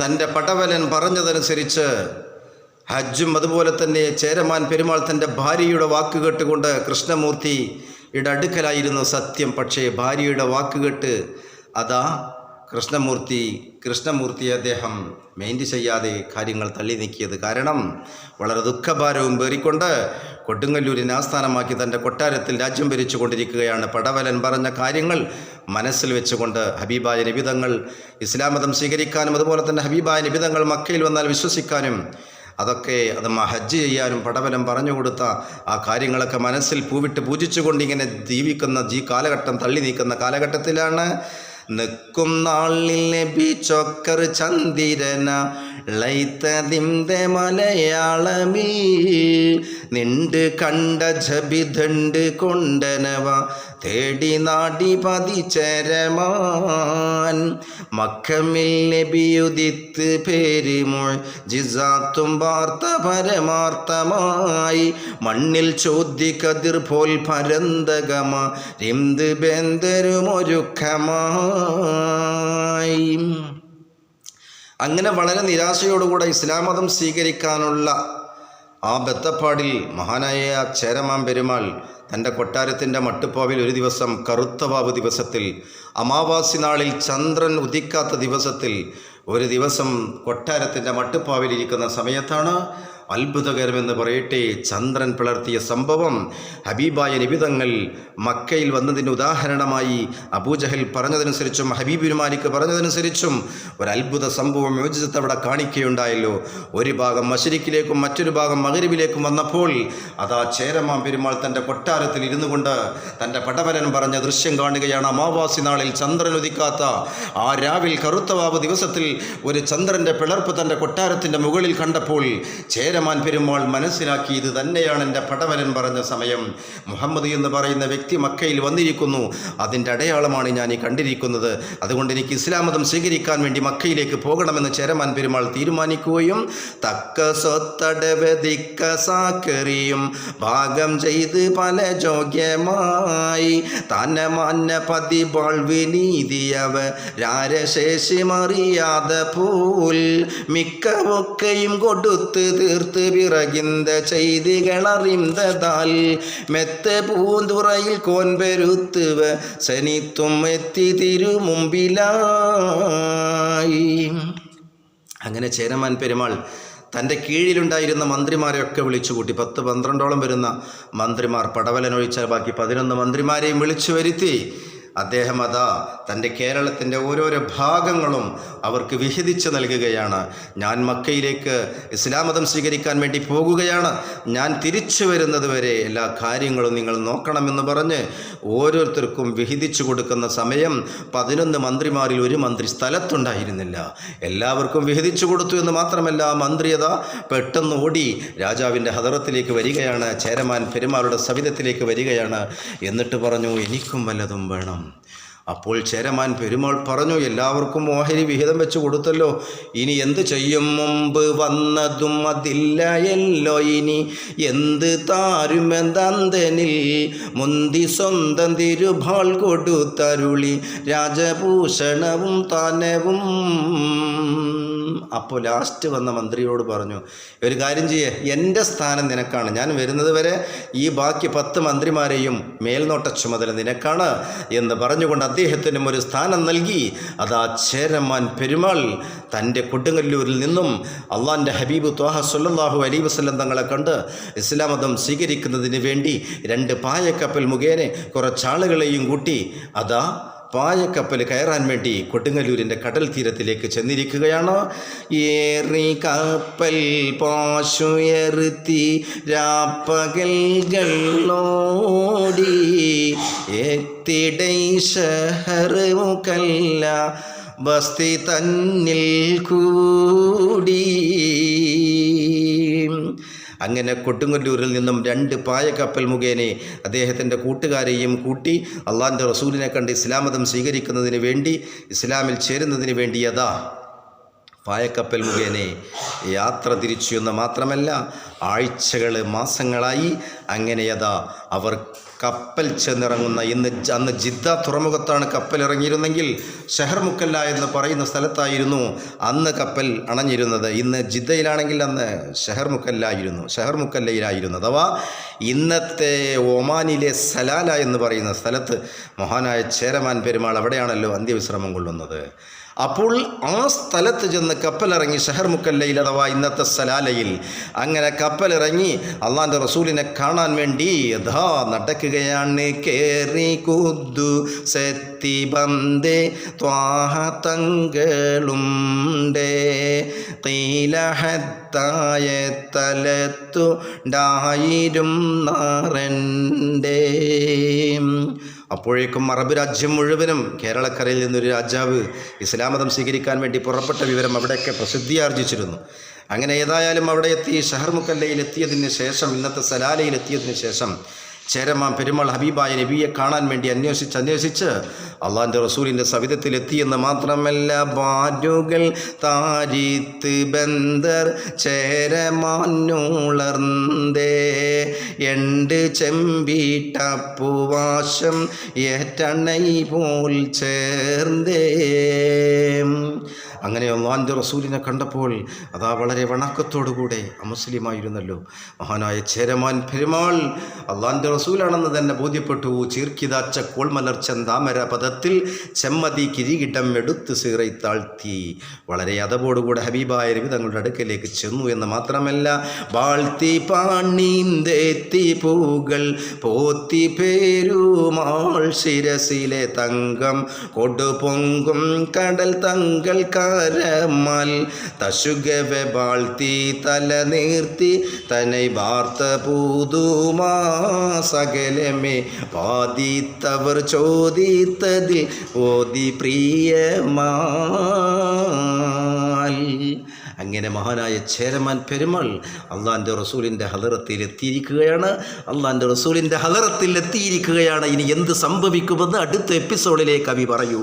തന്റെ പടവലൻ പറഞ്ഞതനുസരിച്ച് ഹജ്ജും അതുപോലെ തന്നെ ചേരമാൻ പെരുമാൾ തന്റെ ഭാര്യയുടെ വാക്ക് കേട്ടുകൊണ്ട് കൃഷ്ണമൂർത്തിയുടെ അടുക്കലായിരുന്നു സത്യം. പക്ഷേ ഭാര്യയുടെ വാക്ക് കേട്ട് അതാ കൃഷ്ണമൂർത്തി കൃഷ്ണമൂർത്തി അദ്ദേഹം മെയിന്റ് ചെയ്യാതെ കാര്യങ്ങൾ തള്ളി നീക്കിയത്. കാരണം വളരെ ദുഃഖഭാരവും പേറിക്കൊണ്ട് കൊടുങ്ങല്ലൂരിനെ ആസ്ഥാനമാക്കി തന്റെ കൊട്ടാരത്തിൽ രാജ്യം ഭരിച്ചു കൊണ്ടിരിക്കുകയാണ് പടവലൻ പറഞ്ഞ കാര്യങ്ങൾ മനസ്സിൽ വെച്ചുകൊണ്ട് ഹബീബായ നിബിതങ്ങൾ ഇസ്ലാം മതം സ്വീകരിക്കാനും അതുപോലെ തന്നെ ഹബീബായ നിബിതങ്ങൾ മക്കയിൽ വന്നാൽ വിശ്വസിക്കാനും അതൊക്കെ അത് ഹജ്ജ് ചെയ്യാനും പടവലം പറഞ്ഞു കൊടുത്ത ആ കാര്യങ്ങളൊക്കെ മനസ്സിൽ പൂവിട്ട് പൂജിച്ചുകൊണ്ട് ഇങ്ങനെ ജീവിക്കുന്ന ജീ കാലഘട്ടം തള്ളി നീക്കുന്ന കാലഘട്ടത്തിലാണ് നിൽക്കും നാളിൽ നബി ചൊക്കർ ചന്ദിരന. ലൈത്തതിന്റെ മലയാളമീ നിണ്ട് കണ്ട ജബിതണ്ട് കൊണ്ടനവ. തേടി നാടി പതിചരമാൻ മക്കമിൽ നബിയുദിത്ത് പേരുമോൾ. ജിസാത്തും വാർത്ത പരമാർത്ഥമായി. മണ്ണിൽ ചോദ്യ കതിർ പോൽ പരന്തകമ. രിന്ത് ബന്ധരുമൊരുക്കമായി അങ്ങനെ വളരെ നിരാശയോടുകൂടെ ഇസ്ലാം മതം സ്വീകരിക്കാനുള്ള ആ ബത്തപ്പാടിൽ മഹാനായ ചേരമാം പെരുമാൾ തന്റെ കൊട്ടാരത്തിന്റെ മട്ടുപ്പാവിൽ ഒരു ദിവസം കറുത്തവാവ് ദിവസത്തിൽ അമാവാസി നാളിൽ ചന്ദ്രൻ ഉദിക്കാത്ത ദിവസത്തിൽ ഒരു ദിവസം കൊട്ടാരത്തിന്റെ മട്ടുപ്പാവിലിരിക്കുന്ന സമയത്താണ് അത്ഭുതകരമെന്ന് പറയട്ടെ. ചന്ദ്രൻ പിളർത്തിയ സംഭവം ഹബീബായ നിബിതങ്ങൾ മക്കയിൽ വന്നതിന് ഉദാഹരണമായി അബൂജഹൽ പറഞ്ഞതനുസരിച്ചും ഹബീബിന് മാലിക് പറഞ്ഞതനുസരിച്ചും ഒരു അത്ഭുത സംഭവം യോജിച്ചത്ത് അവിടെ കാണിക്കുകയുണ്ടായല്ലോ. ഒരു ഭാഗം മഷരിക്കിലേക്കും മറ്റൊരു ഭാഗം മകരുവിലേക്കും വന്നപ്പോൾ അതാ ചേരമാം പെരുമാൾ തന്റെ കൊട്ടാരത്തിൽ ഇരുന്നു കൊണ്ട് തന്റെ പടവരൻ പറഞ്ഞ ദൃശ്യം കാണുകയാണ്. അമാവാസി നാളിൽ ചന്ദ്രൻ ഉദിക്കാത്ത ആ രാവിൽ കറുത്തവാവ് ദിവസത്തിൽ ഒരു ചന്ദ്രന്റെ പിളർപ്പ് തന്റെ കൊട്ടാരത്തിന്റെ മുകളിൽ കണ്ടപ്പോൾ ചേരമാൻ പെരുമാൾ മനസ്സിലാക്കി ഇത് തന്നെയാണ് എന്റെ പടവരൻ പറഞ്ഞ സമയം. മുഹമ്മദ് എന്ന് പറയുന്ന വ്യക്തി മക്കയിൽ വന്നിരിക്കുന്നു. അതിന്റെ അടയാളമാണ് ഞാൻ ഈ കണ്ടിരിക്കുന്നത്. അതുകൊണ്ട് എനിക്ക് ഇസ്ലാം മതം സ്വീകരിക്കാൻ വേണ്ടി മക്കയിലേക്ക് പോകണമെന്ന് ചേരമാൻ പെരുമാൾ തീരുമാനിക്കുകയും തക്ക സ്വത്തടവതിക്ക ഭാഗം ചെയ്ത് പല ജോഗ്യമായി തന്നെ മാന്യ പതി വിനീതിയവ രാരശേഷി മറിയാതെ പോൽ മിക്കവൊക്കെയും കൊടുത്ത് തീർത്ത് പിറകിന്ത ചെയ്തികളറിന്തതാൽ മെത്ത പൂന്തുറയിൽ കോൻപെരുത്തുവ സനിത്തും എത്തി തിരുമുമ്പിലായി. അങ്ങനെ ചേരമാൻ പെരുമാൾ തന്റെ കീഴിലുണ്ടായിരുന്ന മന്ത്രിമാരെയൊക്കെ വിളിച്ചു കൂട്ടി പത്ത് പന്ത്രണ്ടോളം വരുന്ന മന്ത്രിമാർ പടവലനൊഴിച്ചാൽ ബാക്കി പതിനൊന്ന് മന്ത്രിമാരെയും വിളിച്ചു വരുത്തി. അദ്ദേഹം അതാ തന്റെ കേരളത്തിന്റെ ഓരോരോ ഭാഗങ്ങളും അവർക്ക് വിഹിതിച്ച് നൽകുകയാണ്. ഞാൻ മക്കയിലേക്ക് ഇസ്ലാം മതം സ്വീകരിക്കാൻ വേണ്ടി പോകുകയാണ്. ഞാൻ തിരിച്ചു വരുന്നത് വരെ എല്ലാ കാര്യങ്ങളും നിങ്ങൾ നോക്കണമെന്ന് പറഞ്ഞ് ഓരോരുത്തർക്കും വിഹിതിച്ചു കൊടുക്കുന്ന സമയം പതിനൊന്ന് മന്ത്രിമാരിൽ ഒരു മന്ത്രി സ്ഥലത്തുണ്ടായിരുന്നില്ല. എല്ലാവർക്കും വിഹിതിച്ചു കൊടുത്തു എന്ന് മാത്രമല്ല മന്ത്രിയത പെട്ടെന്ന് ഓടി രാജാവിന്റെ ഹദറത്തിലേക്ക് വരികയാണ്. ചേരമാൻ പെരുമാളുടെ സവിധത്തിലേക്ക് വരികയാണ്. എന്നിട്ട് പറഞ്ഞു എനിക്കും വല്ലതും വേണം. അപ്പോൾ ചേരമാൻ പെരുമാൾ പറഞ്ഞു എല്ലാവർക്കും ഓഹരി വിഹിതം വെച്ച് കൊടുത്തല്ലോ. ഇനി എന്ത് ചെയ്യും? മുമ്പ് വന്നതും അതില്ലയല്ലോ ഇനി എന്ത് താരുമെന്തന്തനിൽ മുന്തി സ്വന്തം തിരുഭാൾ കൊടുത്തരുളി രാജഭൂഷണവും താനവും. അപ്പോൾ ലാസ്റ്റ് വന്ന മന്ത്രിയോട് പറഞ്ഞു ഒരു കാര്യം ചെയ്യേ എന്റെ സ്ഥാനം നിനക്കാണ്. ഞാൻ വരുന്നത് വരെ ഈ ബാക്കി പത്ത് മന്ത്രിമാരെയും മേൽനോട്ട ചുമതല നിനക്കാണ് എന്ന് പറഞ്ഞുകൊണ്ട് അദ്ദേഹത്തിനും ഒരു സ്ഥാനം നൽകി. അതാ ചേരമാൻ പെരുമാൾ തന്റെ കൊടുങ്ങല്ലൂരിൽ നിന്നും അള്ളാന്റെ ഹബീബ് ത്വാഹ സുല്ലാഹു അലി വസ്ലം തങ്ങളെ കണ്ട് ഇസ്ലാം മതം സ്വീകരിക്കുന്നതിന് വേണ്ടി രണ്ട് പായക്കപ്പൽ മുഖേന കുറച്ചാളുകളെയും കൂട്ടി അതാ പായക്കപ്പൽ കയറാൻ വേണ്ടി കൊടുങ്ങല്ലൂരിന്റെ കടൽ തീരത്തിലേക്ക് ചെന്നിരിക്കുകയാണ്. ഏറി കപ്പൽ പാശുയർത്തി രാപ്പകൽകളോടി എത്തിടൈ ഷഹറുകല്ല ബസ്തി തന്നിൽ കൂടി അങ്ങനെ കൊട്ടുങ്കല്ലൂരിൽ നിന്നും രണ്ട് പായക്കപ്പൽ മുഖേന അദ്ദേഹത്തിന്റെ കൂട്ടുകാരെയും കൂട്ടി അള്ളാഹിന്റെ റസൂലിനെ കണ്ട് ഇസ്ലാമതം സ്വീകരിക്കുന്നതിന് വേണ്ടി ഇസ്ലാമിൽ ചേരുന്നതിന് വേണ്ടി അതാ പായക്കപ്പൽ മുഖേന യാത്ര തിരിച്ചു എന്ന് മാത്രമല്ല ആഴ്ചകൾ മാസങ്ങളായി അങ്ങനെയതാ അവർ കപ്പൽ ചെന്നിറങ്ങുന്ന ഇന്ന് അന്ന് ജിദ്ദ തുറമുഖത്താണ് കപ്പൽ ഇറങ്ങിയിരുന്നെങ്കിൽ ഷെഹർ മുക്കല്ല എന്ന് പറയുന്ന സ്ഥലത്തായിരുന്നു അന്ന് കപ്പൽ അണഞ്ഞിരുന്നത്. ഇന്ന് ജിദ്ദയിലാണെങ്കിൽ അന്ന് ഷെഹർ മുക്കല്ലായിരുന്നു ഷെഹർ മുക്കല്ലയിലായിരുന്നു അഥവാ ഇന്നത്തെ ഒമാനിലെ സലാല എന്ന് പറയുന്ന സ്ഥലത്ത് മഹാനായ ചേരമാൻ പെരുമാൾ അവിടെയാണല്ലോ അന്ത്യവിശ്രമം കൊള്ളുന്നത്. അപ്പോൾ ആ സ്ഥലത്ത് ചെന്ന് കപ്പലിറങ്ങി ഷഹർ മുക്കല്ലയിൽ അഥവാ ഇന്നത്തെ സലാലയിൽ അങ്ങനെ കപ്പലിറങ്ങി അള്ളാന്റെ റസൂലിനെ കാണാൻ വേണ്ടി യഥാ നടക്കുകയാണ് കേറി കുദ്ദു സെത്തി ബന്ദേ ത്വാഹ തങ്ങളുണ്ടേ തീലഹത്തായ തലത്തു ഡായിരും നാറന്റെ അപ്പോഴേക്കും അറബ് രാജ്യം മുഴുവനും കേരളക്കരയിൽ നിന്നൊരു രാജാവ് ഇസ്ലാമതം സ്വീകരിക്കാൻ വേണ്ടി പുറപ്പെട്ട വിവരം അവിടെയൊക്കെ പ്രസിദ്ധിയാർജിച്ചിരുന്നു. അങ്ങനെ ഏതായാലും അവിടെ എത്തി ഷഹർ മുക്കല്ലയിൽ എത്തിയതിന് ശേഷം ഇന്നത്തെ സലാലയിൽ എത്തിയതിന് ശേഷം ചേരമാം പെരുമാൾ ഹബീബായ നബിയെ കാണാൻ വേണ്ടി അന്വേഷിച്ച് അന്വേഷിച്ച് അള്ളാഹിന്റെ റസൂലിന്റെ സവിധത്തിൽ എത്തിയെന്ന് മാത്രമല്ല ബാരുകൾ താരിത്ത് ബന്ദർ ചേരമാനുളർന്നേ എണ്ട് ചെമ്പീട്ടപ്പുവാശം ഏറ്റണൈ പോൽ ചേർന്നേ. അങ്ങനെ അള്ളാന്റെ റസൂലിനെ കണ്ടപ്പോൾ അതാ വളരെ വണക്കത്തോടുകൂടെ അമുസ്ലിമായിരുന്നല്ലോ മഹാനായ ചേരമാൻ പെരുമാൾ അള്ളാന്റെ റസൂലാണെന്ന് തന്നെ ബോധ്യപ്പെട്ടു. ചീർക്കിതാച്ച കോൾമലർച്ചൻ താമര പദത്തിൽ ചെമ്മതി കിരീകിട്ടം എടുത്ത് സീറൈ താഴ്ത്തി. വളരെ അതവോടുകൂടെ ഹബീബായ രവി തങ്ങളുടെ അടുക്കലേക്ക് ചെന്നു എന്ന് മാത്രമല്ല വാഴ്ത്തി പാണീന്തേത്തി പൂകൾ പോത്തി പേരുമാൾ ശിരസിലെ തങ്കം കൊടുപൊങ്കും കടൽ തങ്കൾ കാരമാൽ തശുഗവെ വാഴ്ത്തി തല നീർത്തി തനെ വാർത്ത പൂതുമാ സകലമേ. വാദിത്തവർ ചോദിത്തതിൽ ഓതി പ്രിയമാൽ. അങ്ങനെ മഹാനായ ചേരമാൻ പെരുമാൾ അള്ളാന്റെ റസൂലിന്റെ ഹലറത്തിൽ എത്തിയിരിക്കുകയാണ്. അള്ളാന്റെ റസൂലിന്റെ ഹലറത്തിൽ എത്തിയിരിക്കുകയാണ്. ഇനി എന്ത് സംഭവിക്കുമെന്ന് അടുത്ത എപ്പിസോഡിലേക്ക് കവി പറയൂ.